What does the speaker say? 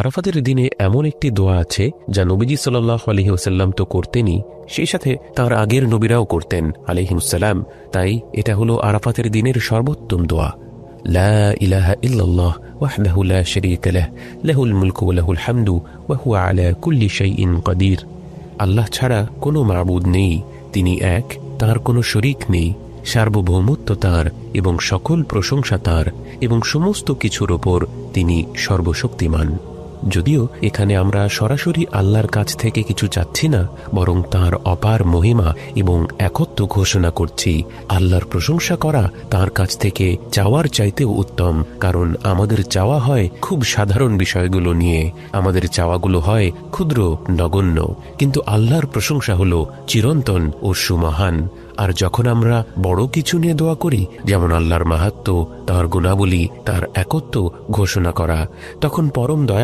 আরাফাতের দিনে এমন একটি দোয়া আছে, যা নবীজি সাল্লাহ আলহিউসাল্লাম তো করতেনই। সেই সাথে তার আগের নবীরাও করতেন আলহিমসাল্লাম তাই এটা হলো আরাফাতের দিনের সর্বোত্তম দোয়া। লা ইলাহা ইল্লাল্লাহ ওয়াহদাহু লা লাহ, লাহুল মুলকু ওয়া লাহুল হামদু ওয়া হুয়া আলা কুল্লি শাইইন আল্লাহ ছাড়া কোনো মাবুদ নেই, তিনি এক, তার কোনো শরিক নেই, সার্বভৌমত্ব তার এবং সকল প্রশংসা তার এবং সমস্ত কিছুর ওপর তিনি সর্বশক্তিমান। যদিও এখানে আমরা সরাসরি আল্লাহর কাছ থেকে কিছু চাচ্ছি না, বরং তার অপার মহিমা এবং একত্ব ঘোষণা করছি। আল্লাহর প্রশংসা করা তার কাছ থেকে চাওয়ার চাইতেও উত্তম, কারণ আমাদের চাওয়া হয় খুব সাধারণ বিষয়গুলো নিয়ে। আমাদের চাওয়াগুলো হয় ক্ষুদ্র, নগণ্য। কিন্তু আল্লাহর প্রশংসা হলো চিরন্তন ও সুমহান। আর যখন আমরা বড় কিছু নিয়ে দোয়া করি, যেমন আল্লাহর মাহাত্ম তার গুণাবলী, তার একত্ব ঘোষণা করা, তখন পরম দয়া